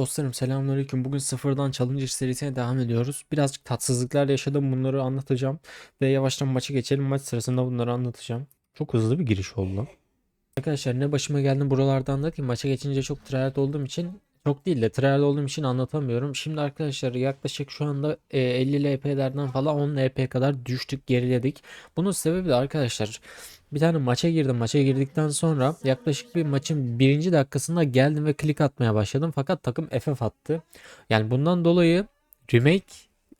Dostlarım selamünaleyküm. Bugün sıfırdan Challenger serisine devam ediyoruz. Birazcık tatsızlıklar yaşadım. Bunları anlatacağım. Ve yavaştan maça geçelim. Maç sırasında bunları anlatacağım. Çok hızlı bir giriş oldu. Arkadaşlar ne başıma geldi buralarda anlatayım. Maça geçince çok tryhard olduğum için çok değil de tryhard olduğum için anlatamıyorum. Şimdi arkadaşlar yaklaşık şu anda e, 50 LP'lerden falan 10 LP kadar düştük geriledik. Bunun sebebi de arkadaşlar bir tane maça girdim. Maça girdikten sonra yaklaşık bir maçın birinci dakikasında geldim ve klik atmaya başladım. Fakat takım FF attı. Yani bundan dolayı remake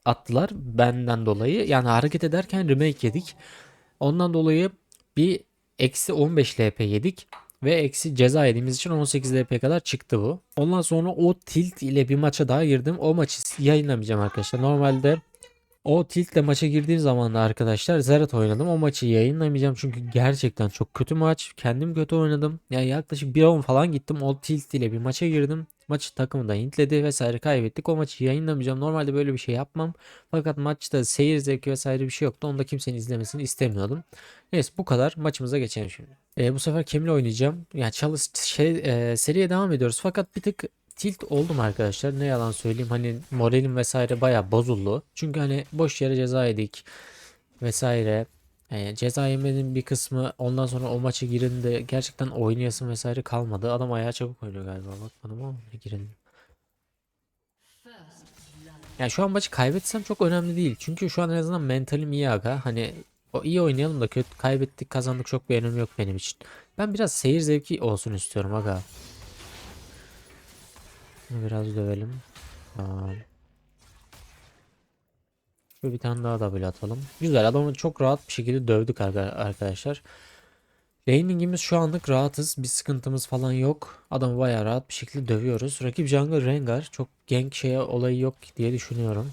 attılar benden dolayı. Yani hareket ederken remake yedik. Ondan dolayı bir eksi 15 LP yedik. Ve eksi ceza yediğimiz için 18 LP kadar çıktı bu. Ondan sonra o tilt ile bir maça daha girdim. O maçı yayınlamayacağım arkadaşlar. Normalde o tiltle maça girdiğim zaman da arkadaşlar Zerat oynadım. O maçı yayınlamayacağım çünkü gerçekten çok kötü maç. Kendim kötü oynadım. Yani yaklaşık 1-10 falan gittim. O tilt ile bir maça girdim. Maçı takımı da hintledi vesaire kaybettik. O maçı yayınlamayacağım. Normalde böyle bir şey yapmam. Fakat maçta seyir zevki vesaire bir şey yoktu. Onu da kimsenin izlemesini istemiyordum. Neyse bu kadar. Maçımıza geçelim şimdi. E, bu sefer Kem'le oynayacağım. Yani çalış şey e, seriye devam ediyoruz. Fakat bir tık tilt oldum arkadaşlar. Ne yalan söyleyeyim. Hani moralim vesaire baya bozuldu. Çünkü hani boş yere ceza yedik vesaire. Yani ceza yemenin bir kısmı ondan sonra o maça girinde gerçekten oynayasın vesaire kalmadı. Adam ayağa çabuk oynuyor galiba. Bakmadım ama girin. Yani şu an maçı kaybetsem çok önemli değil. Çünkü şu an en azından mentalim iyi aga. Hani o iyi oynayalım da kötü kaybettik kazandık çok bir önemi yok benim için. Ben biraz seyir zevki olsun istiyorum aga. Biraz dövelim. Tamam. Şöyle bir tane daha double atalım. Güzel adamı çok rahat bir şekilde dövdük arka- arkadaşlar. Laning'imiz şu anlık rahatız. Bir sıkıntımız falan yok. Adamı bayağı rahat bir şekilde dövüyoruz. Rakip jungle Rengar. Çok gank şeye olayı yok diye düşünüyorum.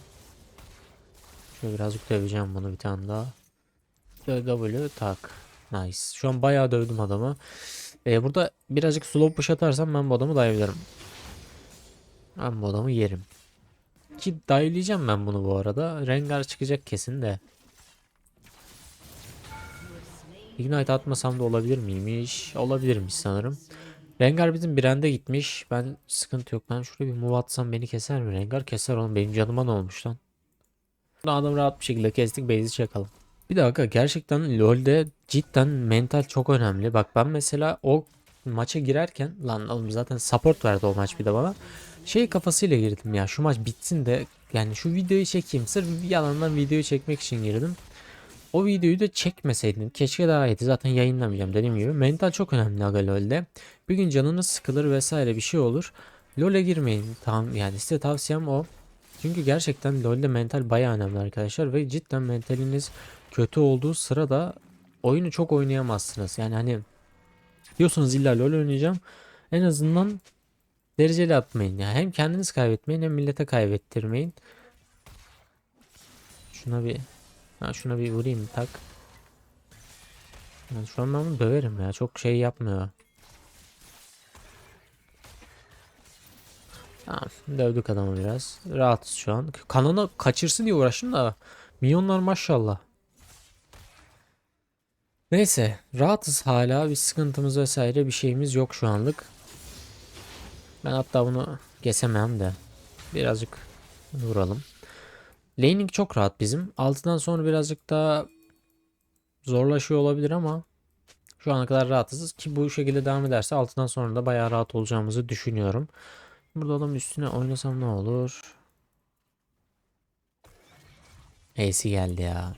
Şöyle birazcık döveceğim bunu bir tane daha. W tak. Nice. Şu an bayağı dövdüm adamı. Ee, burada birazcık slow push atarsam ben bu adamı dive'lerim. Ben bu adamı yerim. Ki dive'leyeceğim ben bunu bu arada. Rengar çıkacak kesin de. Ignite atmasam da olabilir miymiş? Olabilirmiş sanırım. Rengar bizim Brand'e gitmiş. Ben sıkıntı yok. Ben şuraya bir move atsam beni keser mi? Rengar keser oğlum. Benim canıma ne olmuş lan? Adam rahat bir şekilde kestik. Base'i çakalım. Bir dakika gerçekten LoL'de cidden mental çok önemli. Bak ben mesela o maça girerken lan oğlum zaten support verdi o maç bir de bana. Şey kafasıyla girdim ya şu maç bitsin de yani şu videoyu çekeyim. Sırf yalandan videoyu çekmek için girdim. O videoyu da çekmeseydim keşke daha iyiydi. Zaten yayınlamayacağım dediğim gibi. Mental çok önemli aga LoL'de. Bir gün canınız sıkılır vesaire bir şey olur. LoL'e girmeyin. Tamam yani size tavsiyem o. Çünkü gerçekten LoL'de mental bayağı önemli arkadaşlar ve cidden mentaliniz kötü olduğu sırada oyunu çok oynayamazsınız. Yani hani diyorsunuz illa LoL oynayacağım. En azından dereceli atmayın. Yani hem kendiniz kaybetmeyin hem millete kaybettirmeyin. Şuna bir ha şuna bir vurayım tak. Yani şu an ben bunu döverim ya. Çok şey yapmıyor. Tamam. Dövdük adamı biraz. Rahatız şu an. Kanını kaçırsın diye uğraştım da. Milyonlar maşallah. Neyse. Rahatız hala. Bir sıkıntımız vesaire bir şeyimiz yok şu anlık. Ben hatta bunu kesemem de. Birazcık vuralım. Laning çok rahat bizim. Altıdan sonra birazcık daha zorlaşıyor olabilir ama şu ana kadar rahatız ki bu şekilde devam ederse altıdan sonra da bayağı rahat olacağımızı düşünüyorum. Burada adam üstüne oynasam ne olur? Ace'i geldi ya.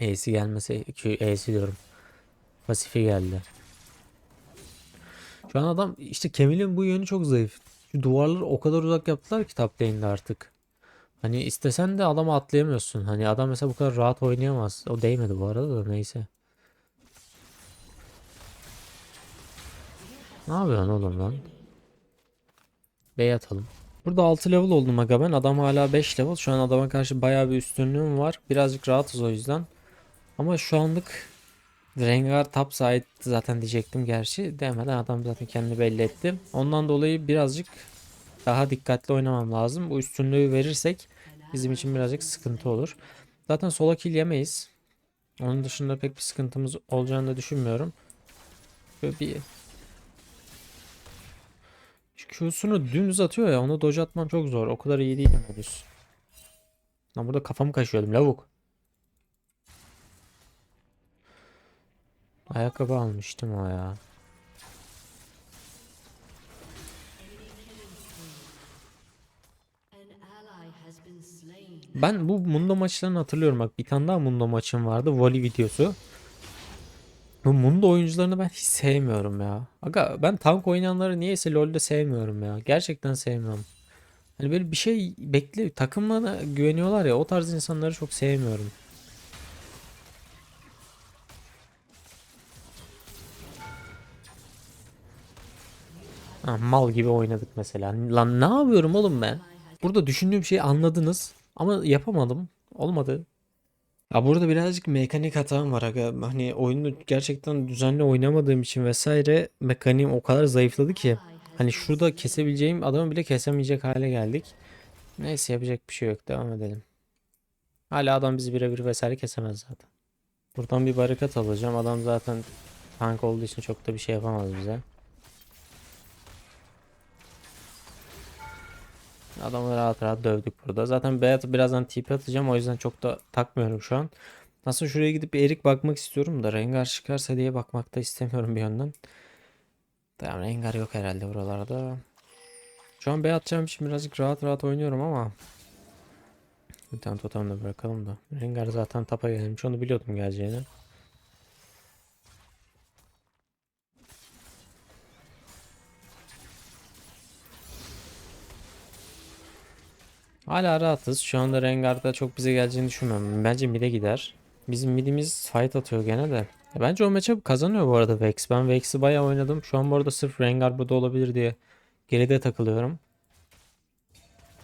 Ace'i gelmese ki Ace'i diyorum. Pasifi geldi. Şu an adam işte Kemil'in bu yönü çok zayıf. Şu duvarları o kadar uzak yaptılar ki top lane'de artık. Hani istesen de adamı atlayamıyorsun. Hani adam mesela bu kadar rahat oynayamaz. O değmedi bu arada da neyse. Ne yapıyorsun oğlum lan? B'ye atalım. Burada 6 level oldum aga ben. Adam hala 5 level. Şu an adama karşı bayağı bir üstünlüğüm var. Birazcık rahatız o yüzden. Ama şu anlık Rengar top side zaten diyecektim gerçi. Demeden adam zaten kendini belli etti. Ondan dolayı birazcık daha dikkatli oynamam lazım. Bu üstünlüğü verirsek bizim için birazcık sıkıntı olur. Zaten sola kill yemeyiz. Onun dışında pek bir sıkıntımız olacağını da düşünmüyorum. Böyle bir Q'sunu dümdüz atıyor ya onu dodge atman çok zor. O kadar iyi değilim henüz. Lan burada kafamı kaşıyordum lavuk. Ayakkabı almıştım o ya. Ben bu Mundo maçlarını hatırlıyorum bak bir tane daha Mundo maçım vardı Voli videosu. Bu Mundo oyuncularını ben hiç sevmiyorum ya. Aga ben tank oynayanları niyeyse LoL'de sevmiyorum ya. Gerçekten sevmiyorum. Hani böyle bir şey bekle takımına güveniyorlar ya o tarz insanları çok sevmiyorum. Ha, mal gibi oynadık mesela. Lan ne yapıyorum oğlum ben? Burada düşündüğüm şeyi anladınız ama yapamadım. Olmadı. Ya burada birazcık mekanik hatam var aga. Hani oyunu gerçekten düzenli oynamadığım için vesaire mekaniğim o kadar zayıfladı ki. Hani şurada kesebileceğim adamı bile kesemeyecek hale geldik. Neyse yapacak bir şey yok. Devam edelim. Hala adam bizi birebir vesaire kesemez zaten. Buradan bir barikat alacağım. Adam zaten tank olduğu için çok da bir şey yapamaz bize. Adamı rahat rahat dövdük burada. Zaten Beyat birazdan TP atacağım. O yüzden çok da takmıyorum şu an. Aslında şuraya gidip bir erik bakmak istiyorum da Rengar çıkarsa diye bakmak da istemiyorum bir yönden. Tamam Rengar yok herhalde buralarda. Şu an Bey atacağım için birazcık rahat rahat oynuyorum ama. Bir tane totem de bırakalım da. Rengar zaten tapa gelmiş. Onu biliyordum geleceğini. Hala rahatız. Şu anda Rengar'da çok bize geleceğini düşünmüyorum. Bence mid'e gider. Bizim mid'imiz fight atıyor gene de. Bence o matchup kazanıyor bu arada Vex. Ben Vex'i bayağı oynadım. Şu an bu arada sırf Rengar burada olabilir diye geride takılıyorum.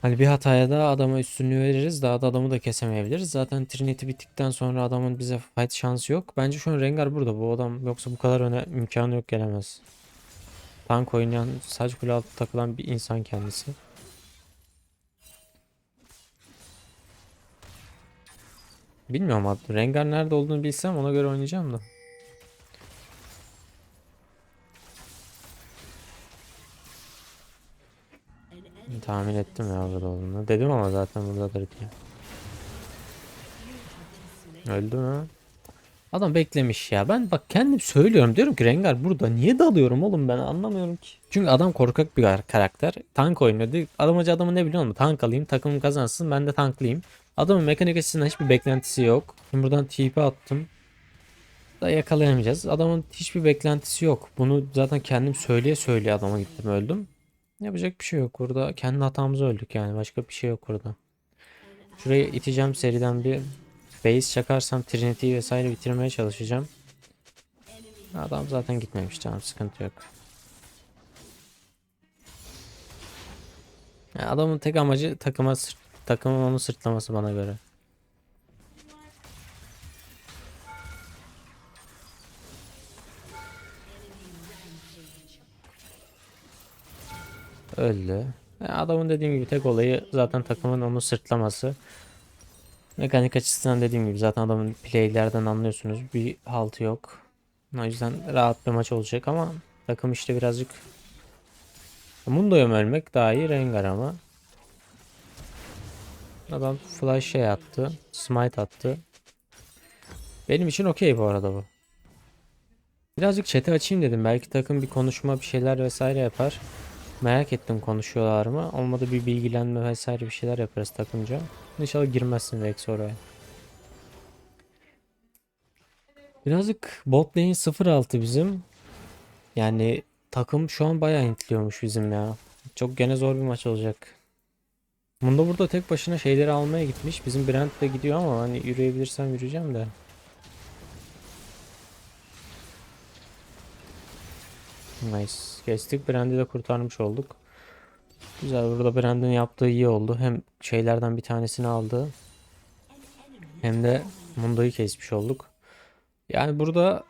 Hani bir hataya da adama üstünlüğü veririz. Daha da adamı da kesemeyebiliriz. Zaten Trinity bittikten sonra adamın bize fight şansı yok. Bence şu an Rengar burada. Bu adam yoksa bu kadar öne imkanı yok gelemez. Tank oynayan, sadece kule altı takılan bir insan kendisi. Bilmiyorum abi. Rengar nerede olduğunu bilsem ona göre oynayacağım da. Tahmin ettim ya burada olduğunu. Dedim ama zaten buradadır diye. Öldü mü? Adam beklemiş ya. Ben bak kendim söylüyorum. Diyorum ki Rengar burada. Niye dalıyorum oğlum ben anlamıyorum ki. Çünkü adam korkak bir kar- karakter. Tank oynuyordu. Adam acı adamı ne biliyor musun? Tank alayım. Takımım kazansın. Ben de tanklayayım. Adamın mekanik açısından hiçbir beklentisi yok. Şimdi buradan TP attım. Da yakalayamayacağız. Adamın hiçbir beklentisi yok. Bunu zaten kendim söyleye söyleye adama gittim öldüm. Yapacak bir şey yok. Burada kendi hatamızı öldük yani. Başka bir şey yok burada. Şuraya iteceğim seriden bir base çakarsam Trinity'yi vesaire bitirmeye çalışacağım. Adam zaten gitmemiş tamam sıkıntı yok. Yani adamın tek amacı takıma sırt, takımın onu sırtlaması bana göre. Öldü. Yani adamın dediğim gibi tek olayı zaten takımın onu sırtlaması. Mekanik açısından dediğim gibi zaten adamın playlerden anlıyorsunuz. Bir haltı yok. O yüzden rahat bir maç olacak ama takım işte birazcık Mundo'ya ölmek daha iyi Rengar ama. Adam flash şey attı. Smite attı. Benim için okey bu arada bu. Birazcık chat'i açayım dedim. Belki takım bir konuşma bir şeyler vesaire yapar. Merak ettim konuşuyorlar mı? Olmadı bir bilgilenme vesaire bir şeyler yaparız takımca. İnşallah girmezsin Vex oraya. Birazcık bot lane 0-6 bizim. Yani takım şu an bayağı intliyormuş bizim ya. Çok gene zor bir maç olacak. Bunda burada tek başına şeyleri almaya gitmiş. Bizim Brent de gidiyor ama hani yürüyebilirsem yürüyeceğim de. Nice. Kestik. Brand'i de kurtarmış olduk. Güzel. Burada Brand'in yaptığı iyi oldu. Hem şeylerden bir tanesini aldı. Hem de Mundo'yu kesmiş olduk. Yani burada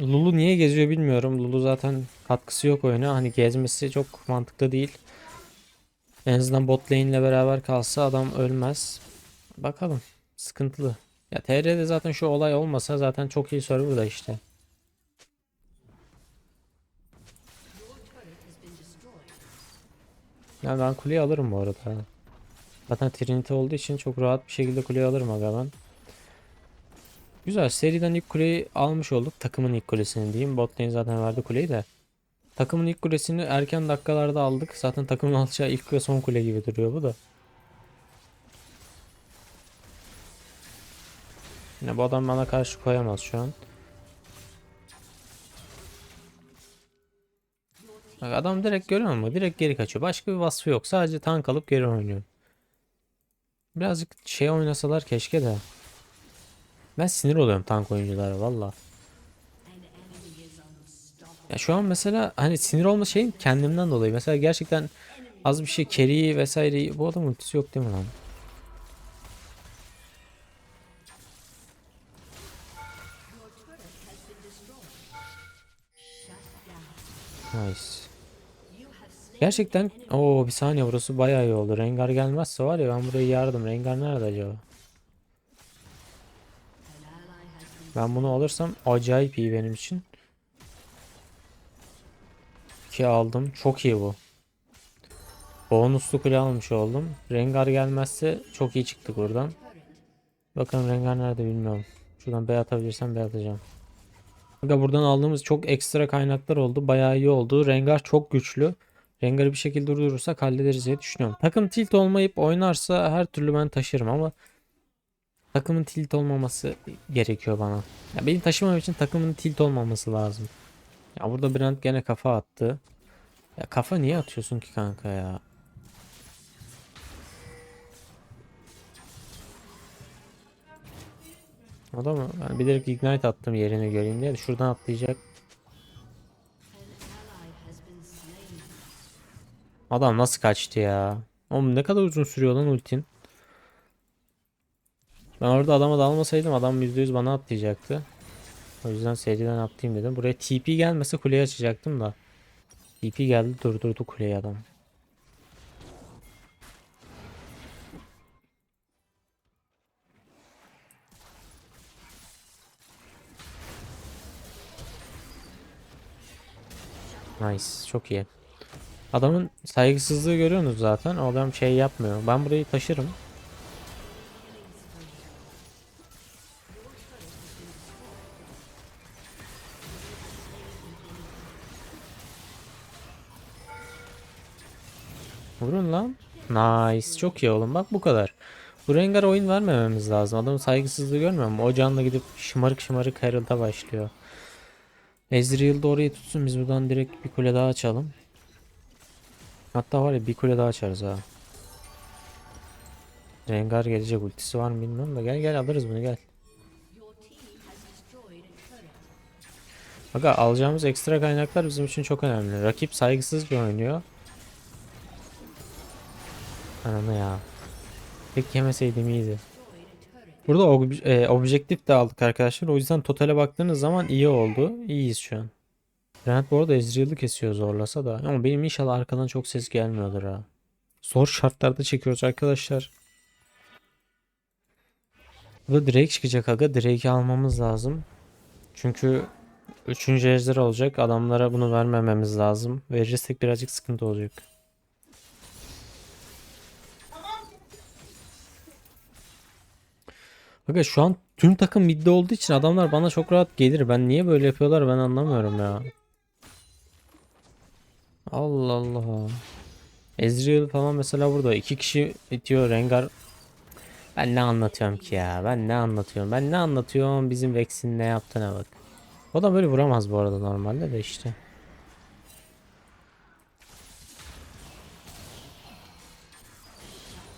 Lulu niye geziyor bilmiyorum. Lulu zaten katkısı yok oyuna. Hani gezmesi çok mantıklı değil. En azından bot ile beraber kalsa adam ölmez. Bakalım. Sıkıntılı. Ya TR'de zaten şu olay olmasa zaten çok iyi server işte. Yani ben kuleyi alırım bu arada. Zaten Trinity olduğu için çok rahat bir şekilde kuleyi alırım aga ben. Güzel seriden ilk kuleyi almış olduk. Takımın ilk kulesini diyeyim. Bot lane zaten verdi kuleyi de. Takımın ilk kulesini erken dakikalarda aldık. Zaten takımın alacağı ilk ve son kule gibi duruyor bu da. Yine bu adam bana karşı koyamaz şu an. Bak adam direkt görüyor musun? Direkt geri kaçıyor. Başka bir vasfı yok. Sadece tank alıp geri oynuyor. Birazcık şey oynasalar keşke de. Ben sinir oluyorum tank oyunculara valla. Ya şu an mesela hani sinir olma şeyim kendimden dolayı. Mesela gerçekten az bir şey carry'i vesaireyi bu adam ultisi yok değil mi lan? Nice. Gerçekten o bir saniye burası bayağı iyi oldu. Rengar gelmezse var ya ben burayı yardım. Rengar nerede acaba? Ben bunu alırsam acayip iyi benim için. Ki aldım. Çok iyi bu. Bonuslu kule almış oldum. Rengar gelmezse çok iyi çıktık buradan. Bakın Rengar nerede bilmiyorum. Şuradan B atabilirsem B atacağım. Buradan aldığımız çok ekstra kaynaklar oldu. Bayağı iyi oldu. Rengar çok güçlü. Rengar'ı bir şekilde durdurursak hallederiz diye düşünüyorum. Takım tilt olmayıp oynarsa her türlü ben taşırım ama takımın tilt olmaması gerekiyor bana. Ya benim taşımam için takımın tilt olmaması lazım. Ya burada Brand gene kafa attı. Ya kafa niye atıyorsun ki kanka ya? O da mı? Ben bilerek ignite attım yerini göreyim diye. Şuradan atlayacak. Adam nasıl kaçtı ya? Oğlum ne kadar uzun sürüyor lan ultin. Ben orada adama dalmasaydım adam %100 bana atlayacaktı. O yüzden seriden atlayayım dedim. Buraya TP gelmese kuleyi açacaktım da. TP geldi durdurdu kuleyi adam. Nice. Çok iyi. Adamın saygısızlığı görüyorsunuz zaten. O adam şey yapmıyor. Ben burayı taşırım. Vurun lan. Nice. Çok iyi oğlum. Bak bu kadar. Bu Rengar oyun vermememiz lazım. Adamın saygısızlığı görmüyor musun? O canla gidip şımarık şımarık Herald'a başlıyor. Ezreal da orayı tutsun. Biz buradan direkt bir kule daha açalım. Hatta var ya bir kule daha açarız ha. Rengar gelecek ultisi var mı bilmiyorum da gel gel alırız bunu gel. Aga alacağımız ekstra kaynaklar bizim için çok önemli. Rakip saygısızca oynuyor. Ananı ya. Tek yemeseydim iyiydi. Burada ob- e, objektif de aldık arkadaşlar. O yüzden totale baktığınız zaman iyi oldu. İyiyiz şu an. Brent bu arada Ezreal'ı kesiyor zorlasa da. Ama benim inşallah arkadan çok ses gelmiyordur ha. Zor şartlarda çekiyoruz arkadaşlar. Burada Drake çıkacak aga. Drake'i almamız lazım. Çünkü 3. ejder olacak. Adamlara bunu vermememiz lazım. Verirsek birazcık sıkıntı olacak. Aga şu an tüm takım midde olduğu için adamlar bana çok rahat gelir. Ben niye böyle yapıyorlar ben anlamıyorum ya. Allah Allah. Ezreal falan mesela burada iki kişi itiyor Rengar. Ben ne anlatıyorum ki ya? Ben ne anlatıyorum? Ben ne anlatıyorum? Bizim Vex'in ne yaptığına bak. O da böyle vuramaz bu arada normalde de işte.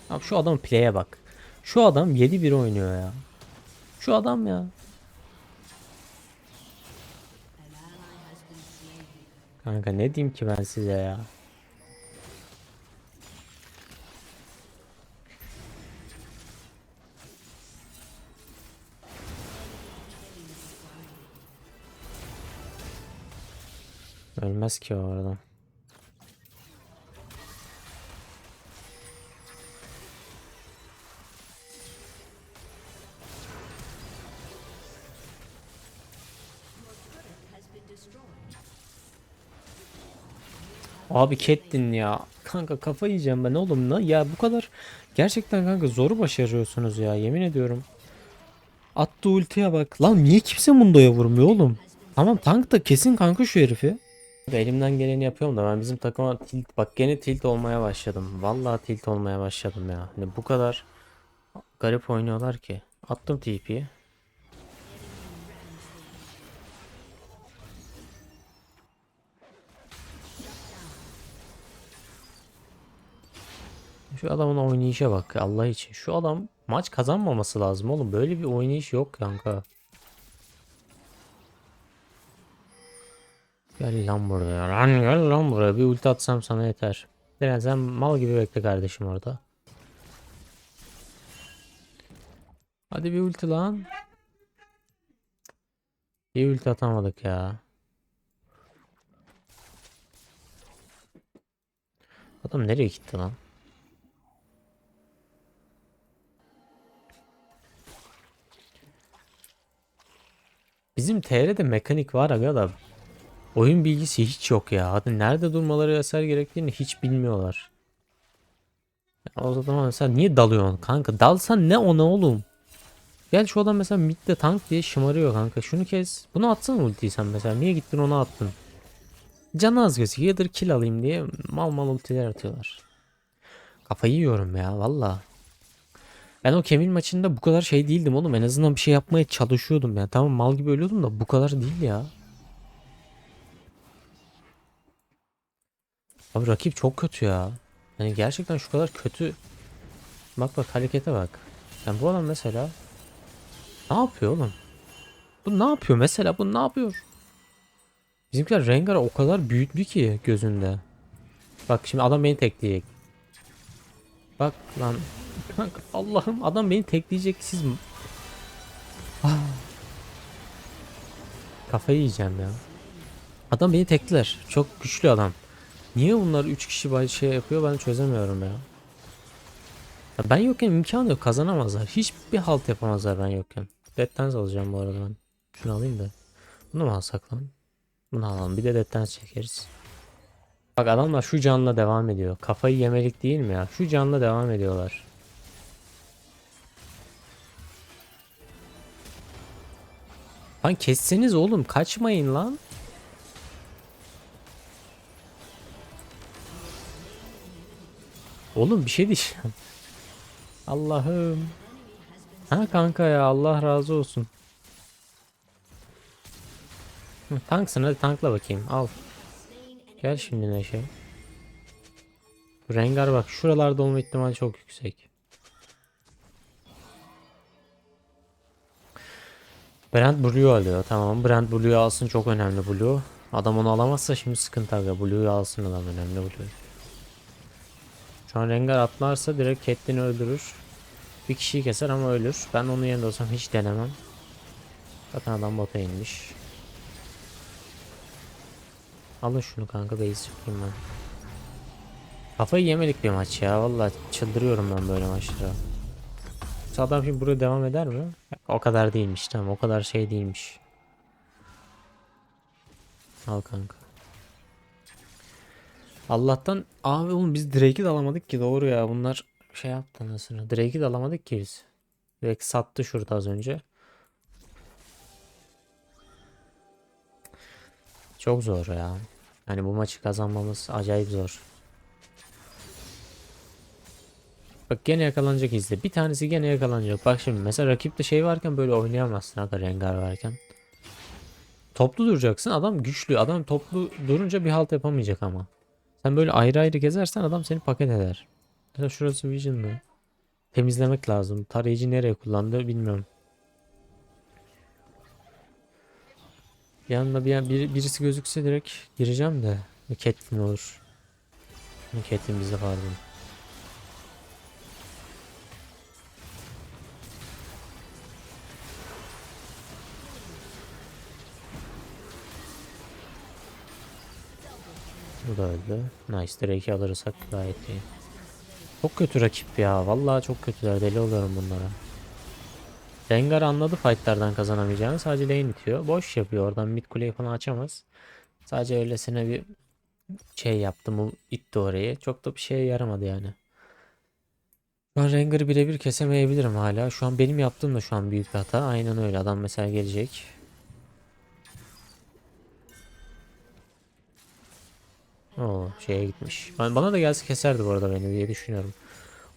Abi şu adam play'e bak. Şu adam 7-1 oynuyor ya. Şu adam ya. Kanka ne diyeyim ki ben size ya. Ölmez ki o arada. Abi Catelyn ya. Kanka kafa yiyeceğim ben oğlum. Ne? Ya bu kadar gerçekten kanka zoru başarıyorsunuz ya yemin ediyorum. Attı ultiye bak. Lan niye kimse Mundo'ya vurmuyor oğlum? Tamam tank da kesin kanka şu herifi. Elimden geleni yapıyorum da ben bizim takıma tilt bak gene tilt olmaya başladım. Vallahi tilt olmaya başladım ya. Hani bu kadar garip oynuyorlar ki. Attım TP'yi. Şu adamın oynayışa bak Allah için. Şu adam maç kazanmaması lazım oğlum. Böyle bir oynayış yok kanka. Gel lan buraya. Lan gel lan buraya. Bir ulti atsam sana yeter. Diren sen mal gibi bekle kardeşim orada. Hadi bir ulti lan. Bir ulti atamadık ya. Adam nereye gitti lan? Bizim TR'de mekanik var aga da oyun bilgisi hiç yok ya. Hadi nerede durmaları eser gerektiğini hiç bilmiyorlar. O zaman mesela niye dalıyorsun kanka? Dalsan ne ona oğlum? Gel şu adam mesela midde tank diye şımarıyor kanka. Şunu kes. Bunu atsana ultiyi sen mesela. Niye gittin onu attın? Canı az gözüküyor. Yadır kill alayım diye mal mal ultiler atıyorlar. Kafayı yiyorum ya valla. Ben o Kevin maçında bu kadar şey değildim oğlum. En azından bir şey yapmaya çalışıyordum ya. Tamam mal gibi ölüyordum da bu kadar değil ya. Abi rakip çok kötü ya. Yani gerçekten şu kadar kötü. Bak bak harekete bak. Yani bu adam mesela ne yapıyor oğlum? Bu ne yapıyor mesela? Bu ne yapıyor? Bizimkiler Rengar'ı o kadar büyüttü ki gözünde. Bak şimdi adam beni tekleyecek. Bak lan. Allah'ım adam beni tekleyecek siz mi? Ah. Kafayı yiyeceğim ya. Adam beni tekler. Çok güçlü adam. Niye bunlar 3 kişi bay şey yapıyor ben çözemiyorum ya. ya. Ben yokken imkan yok kazanamazlar. Hiçbir halt yapamazlar ben yokken. Dance alacağım bu arada ben. Şunu alayım da. Bunu mu alsak lan? Bunu alalım. Bir de Dance çekeriz. Bak adamlar şu canla devam ediyor. Kafayı yemelik değil mi ya? Şu canla devam ediyorlar. Lan kesseniz oğlum kaçmayın lan. Oğlum bir şey diyeceğim. Allah'ım. Ha kanka ya Allah razı olsun. Hı, tanksın hadi tankla bakayım al. Gel şimdi Neşe. Rengar bak şuralarda olma ihtimali çok yüksek. Brand Blue alıyor tamam Brand Blue alsın çok önemli Blue. Adam onu alamazsa şimdi sıkıntı aga Blue'yu alsın adam önemli Blue. Şu an Rengar atlarsa direkt Catelyn'i öldürür. Bir kişiyi keser ama ölür. Ben onun yerinde olsam hiç denemem. Zaten adam bota inmiş. Alın şunu kanka base yapayım ben. Kafayı yemedik bir maç ya. Vallahi çıldırıyorum ben böyle maçlara. Adam şimdi buraya devam eder mi? O kadar değilmiş tamam o kadar şey değilmiş. Al kanka. Allah'tan abi oğlum biz Drake'i de alamadık ki doğru ya bunlar şey yaptı anasını. Drake'i de alamadık ki biz. Drake sattı şurada az önce. Çok zor ya. Yani bu maçı kazanmamız acayip zor. Bak gene yakalanacak izle. Bir tanesi gene yakalanacak. Bak şimdi mesela rakipte şey varken böyle oynayamazsın. Hatta Rengar varken. Toplu duracaksın. Adam güçlü. Adam toplu durunca bir halt yapamayacak ama. Sen böyle ayrı ayrı gezersen adam seni paket eder. Mesela şurası Vision'lı. Temizlemek lazım. Tarayıcı nereye kullandı bilmiyorum. Yanında bir, bir birisi gözükse direkt gireceğim de. Catelyn olur. Catelyn bizde pardon. Bu da öldü. Nice. Drake'i alırsak gayet iyi. Çok kötü rakip ya. Vallahi çok kötüler. Deli oluyorum bunlara. Rengar anladı fightlardan kazanamayacağını. Sadece lane itiyor. Boş yapıyor. Oradan mid kuleyi falan açamaz. Sadece öylesine bir şey yaptım. O itti orayı. Çok da bir şeye yaramadı yani. Şu an Rengar'ı birebir kesemeyebilirim hala. Şu an benim yaptığım da şu an büyük bir hata. Aynen öyle. Adam mesela gelecek. Oo şeye gitmiş. Ben, bana da gelse keserdi bu arada beni diye düşünüyorum.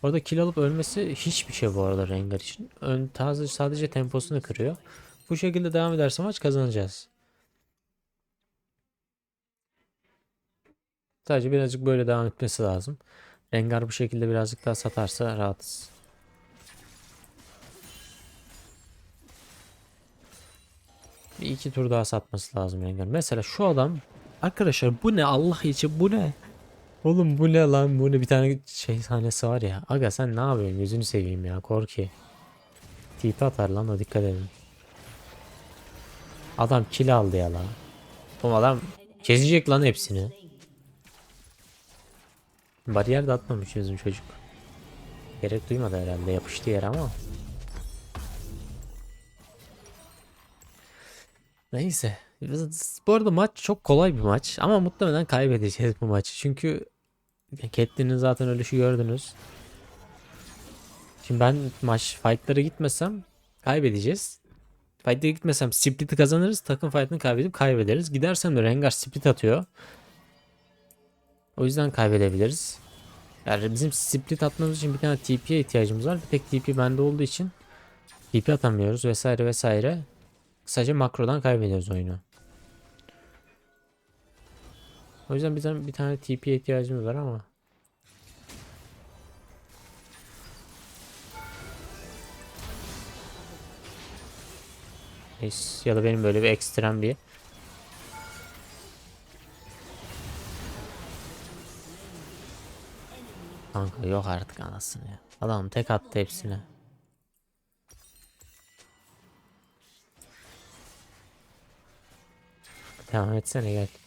Orada kill alıp ölmesi hiçbir şey bu arada Rengar için. Ön taze sadece temposunu kırıyor. Bu şekilde devam ederse maç kazanacağız. Sadece birazcık böyle devam etmesi lazım. Rengar bu şekilde birazcık daha satarsa rahatız. Bir iki tur daha satması lazım Rengar. Mesela şu adam arkadaşlar bu ne Allah için bu ne? Oğlum bu ne lan bu ne bir tane şey sahnesi var ya. Aga sen ne yapıyorsun gözünü seveyim ya Korki. Tipi atar lan o dikkat edin. Adam kill aldı ya lan. O adam kesecek lan hepsini. Bariyer de atmamış bizim çocuk. Gerek duymadı herhalde yapıştı yere ama. Neyse. Bu arada maç çok kolay bir maç ama muhtemelen kaybedeceğiz bu maçı. Çünkü Catelyn'in zaten ölüşü gördünüz. Şimdi ben maç fightlara gitmesem kaybedeceğiz. Fight'lara gitmesem split'i kazanırız. Takım fight'ını kaybedip kaybederiz. Gidersem de Rengar split atıyor. O yüzden kaybedebiliriz. Yani bizim split atmamız için bir tane TP'ye ihtiyacımız var. Bir tek TP bende olduğu için TP atamıyoruz vesaire vesaire. Sadece makrodan kaybediyoruz oyunu. O yüzden bizim bir tane TP'ye ihtiyacımız var ama. Ya da benim böyle bir ekstrem bir Kanka yok artık anasını ya. Adam tek attı hepsine. Devam etsene gel.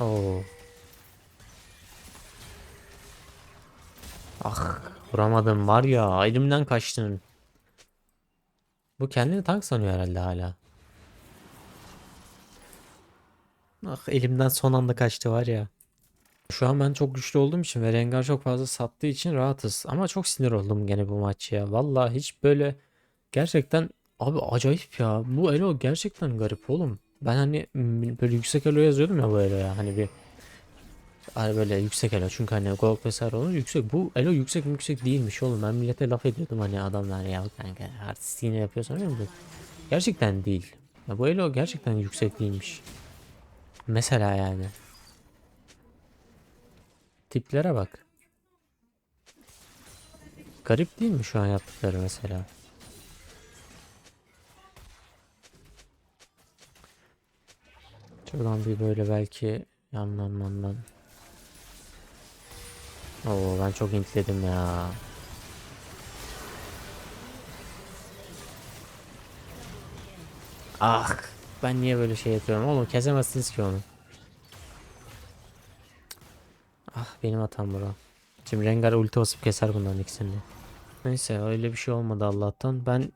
Oo. Ah vuramadım var ya elimden kaçtın. Bu kendini tank sanıyor herhalde hala. Ah elimden son anda kaçtı var ya. Şu an ben çok güçlü olduğum için ve Rengar çok fazla sattığı için rahatız. Ama çok sinir oldum gene bu maç ya. Vallahi hiç böyle gerçekten abi acayip ya. Bu elo gerçekten garip oğlum. Ben hani böyle yüksek elo yazıyordum ya bu eloya. Hani bir Hani böyle yüksek elo çünkü hani gold vesaire olur yüksek. Bu elo yüksek yüksek değilmiş oğlum. Ben millete laf ediyordum hani adamlar ya kanka artistliğini yapıyorsan mi? Gerçekten değil. Ya bu elo gerçekten yüksek değilmiş. Mesela yani. Tiplere bak. Garip değil mi şu an yaptıkları mesela? Şuradan bir böyle belki yandan mandan. Oo ben çok intledim ya. Ah ben niye böyle şey yapıyorum oğlum kesemezsiniz ki onu. Ah benim hatam bura. Şimdi Rengar ulti basıp keser bunların ikisini. Neyse öyle bir şey olmadı Allah'tan. Ben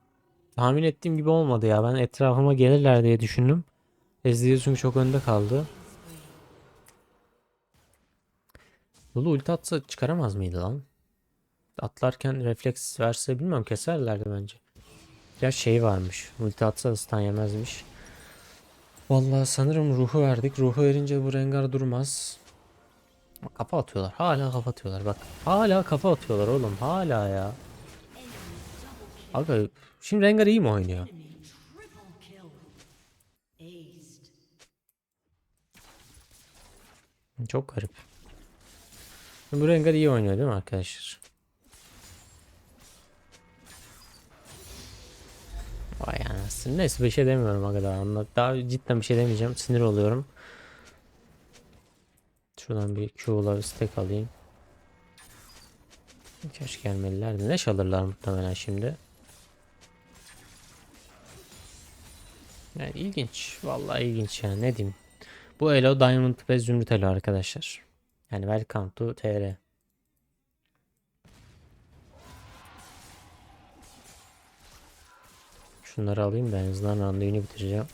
tahmin ettiğim gibi olmadı ya. Ben etrafıma gelirler diye düşündüm. Ezreal çünkü çok önde kaldı. Lulu ulti atsa çıkaramaz mıydı lan? Atlarken refleks verse bilmiyorum keserlerdi bence. Ya şey varmış. Ulti atsa stun yemezmiş. Vallahi sanırım ruhu verdik. Ruhu verince bu Rengar durmaz. Kafa atıyorlar. Hala kafa atıyorlar bak. Hala kafa atıyorlar oğlum. Hala ya. Abi şimdi Rengar iyi mi oynuyor? Çok garip. Bu Rengar iyi oynuyor değil mi arkadaşlar? Vay anasını. Neyse bir şey demiyorum aga daha. Anla- Daha cidden bir şey demeyeceğim. Sinir oluyorum. Şuradan bir Q'la bir stack alayım. Keşke gelmelilerdi. Ne çalırlar muhtemelen şimdi. Yani ilginç. Vallahi ilginç yani ne diyeyim. Bu Elo Diamond ve Zümrüt Elo arkadaşlar. Yani welcome to TR. Şunları alayım da en azından bitireceğim.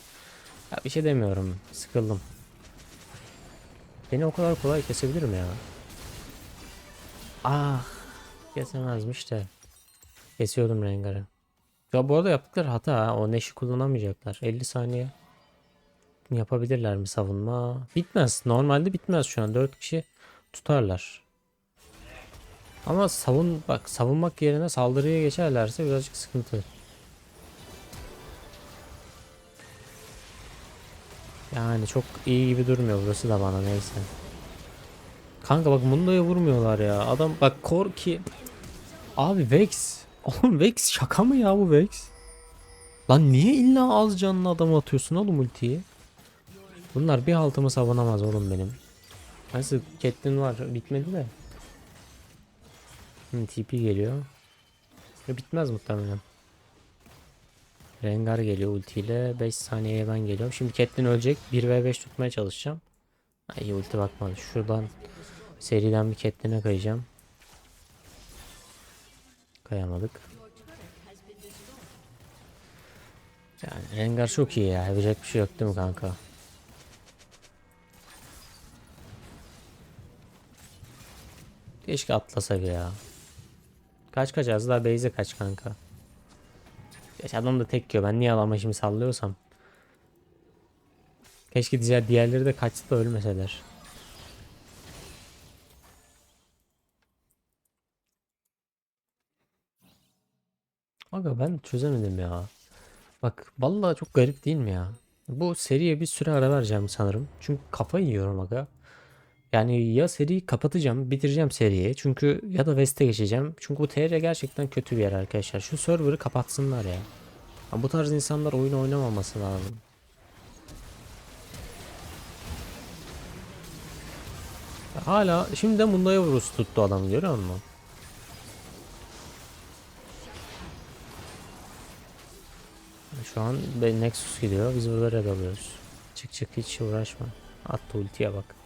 Ya bir şey demiyorum. Sıkıldım. Beni o kadar kolay kesebilir mi ya? Ah. Kesemezmiş de. Kesiyordum Rengar'ı. Ya bu arada yaptıkları hata ha. O neşi kullanamayacaklar. 50 saniye. Yapabilirler mi savunma? Bitmez. Normalde bitmez şu an. 4 kişi tutarlar. Ama savun bak savunmak yerine saldırıya geçerlerse birazcık sıkıntı. Yani çok iyi gibi durmuyor burası da bana neyse. Kanka bak Mundo'ya vurmuyorlar ya. Adam bak Korki. Abi Vex. Oğlum Vex şaka mı ya bu Vex? Lan niye illa az canlı adam atıyorsun oğlum ultiyi? Bunlar bir altımı savunamaz oğlum benim. Nasıl Catelyn var bitmedi de. Hı, TP geliyor. Bitmez muhtemelen. Rengar geliyor ultiyle. 5 saniyeye ben geliyorum. Şimdi Catelyn ölecek. 1v5 tutmaya çalışacağım. Ay ulti bakmadı. Şuradan seriden bir Catelyn'e kayacağım. Kayamadık. Yani Rengar çok iyi ya. Yapacak bir şey yok değil mi kanka? Keşke atlasak ya. Kaç kaç az daha base'e kaç kanka. Geç adam da tek yiyor. Ben niye alama şimdi sallıyorsam. Keşke diğer diğerleri de kaçsa da ölmeseler. Aga ben çözemedim ya. Bak vallahi çok garip değil mi ya? Bu seriye bir süre ara vereceğim sanırım. Çünkü kafayı yiyorum aga. Yani ya seriyi kapatacağım, bitireceğim seriyi. Çünkü ya da West'e geçeceğim. Çünkü bu TR gerçekten kötü bir yer arkadaşlar. Şu server'ı kapatsınlar ya. Ya bu tarz insanlar oyun oynamaması lazım. Hala şimdi de Mundo'ya vurus tuttu adam görüyor musun? Şu an Nexus gidiyor. Biz burada red alıyoruz. Çık çık hiç uğraşma. Attı ultiye bak.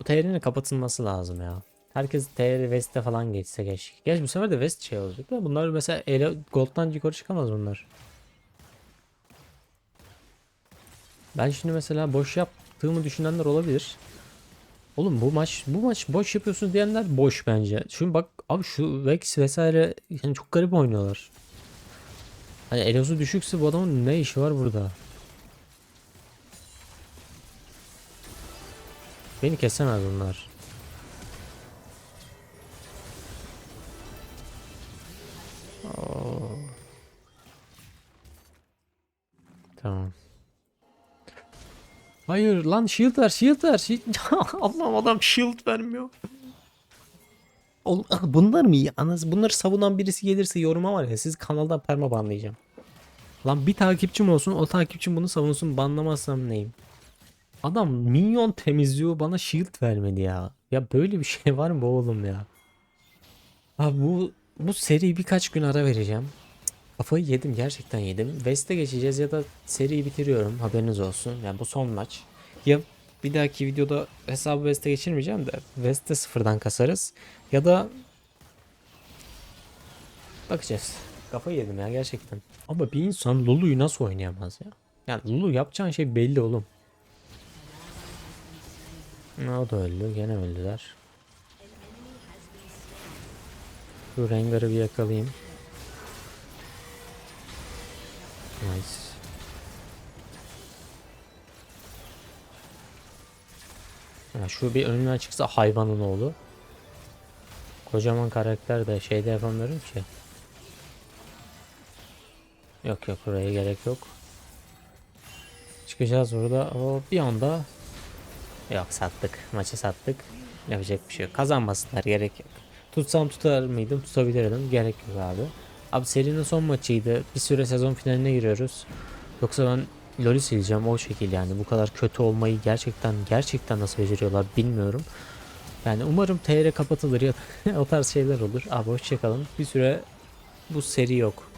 Bu TR'nin kapatılması lazım ya. Herkes TR West'e falan geçse geç. Geç bu sefer de West şey olacak da bunlar mesela ele Gold'dan yukarı çıkamaz bunlar. Ben şimdi mesela boş yaptığımı düşünenler olabilir. Oğlum bu maç bu maç boş yapıyorsunuz diyenler boş bence. Şimdi bak abi şu Vex vesaire yani çok garip oynuyorlar. Hani elosu düşükse bu adamın ne işi var burada? Beni kesemez bunlar. Oo. Tamam. Hayır lan shield ver shield ver shield. Allah'ım adam shield vermiyor. Ah, bunlar mı iyi? Anası bunları savunan birisi gelirse yoruma var ya siz kanaldan perma banlayacağım. Lan bir takipçim olsun o takipçim bunu savunsun banlamazsam neyim? Adam minyon temizliyor bana shield vermedi ya. Ya böyle bir şey var mı oğlum ya? Abi bu bu seri birkaç gün ara vereceğim. Kafayı yedim gerçekten yedim. West'e geçeceğiz ya da seriyi bitiriyorum haberiniz olsun. Yani bu son maç. Ya bir dahaki videoda hesabı West'e geçirmeyeceğim de West'te sıfırdan kasarız. Ya da bakacağız. Kafayı yedim ya gerçekten. Ama bir insan Lulu'yu nasıl oynayamaz ya? Yani Lulu yapacağın şey belli oğlum. O da öldü. Gene öldüler. Şu Rengar'ı bir yakalayayım. Nice. Ya şu bir önüne çıksa hayvanın oğlu. Kocaman karakter de şeyde yapamıyorum ki. Yok yok buraya gerek yok. Çıkacağız burada. O bir anda Yok sattık. Maçı sattık. Yapacak bir şey yok. Kazanmasınlar gerek yok. Tutsam tutar mıydım? Tutabilirdim. Gerek yok abi. Abi serinin son maçıydı. Bir süre sezon finaline giriyoruz. Yoksa ben LoL'ü sileceğim o şekil yani. Bu kadar kötü olmayı gerçekten gerçekten nasıl beceriyorlar bilmiyorum. Yani umarım TR kapatılır ya o tarz şeyler olur. Abi hoşçakalın. Bir süre bu seri yok.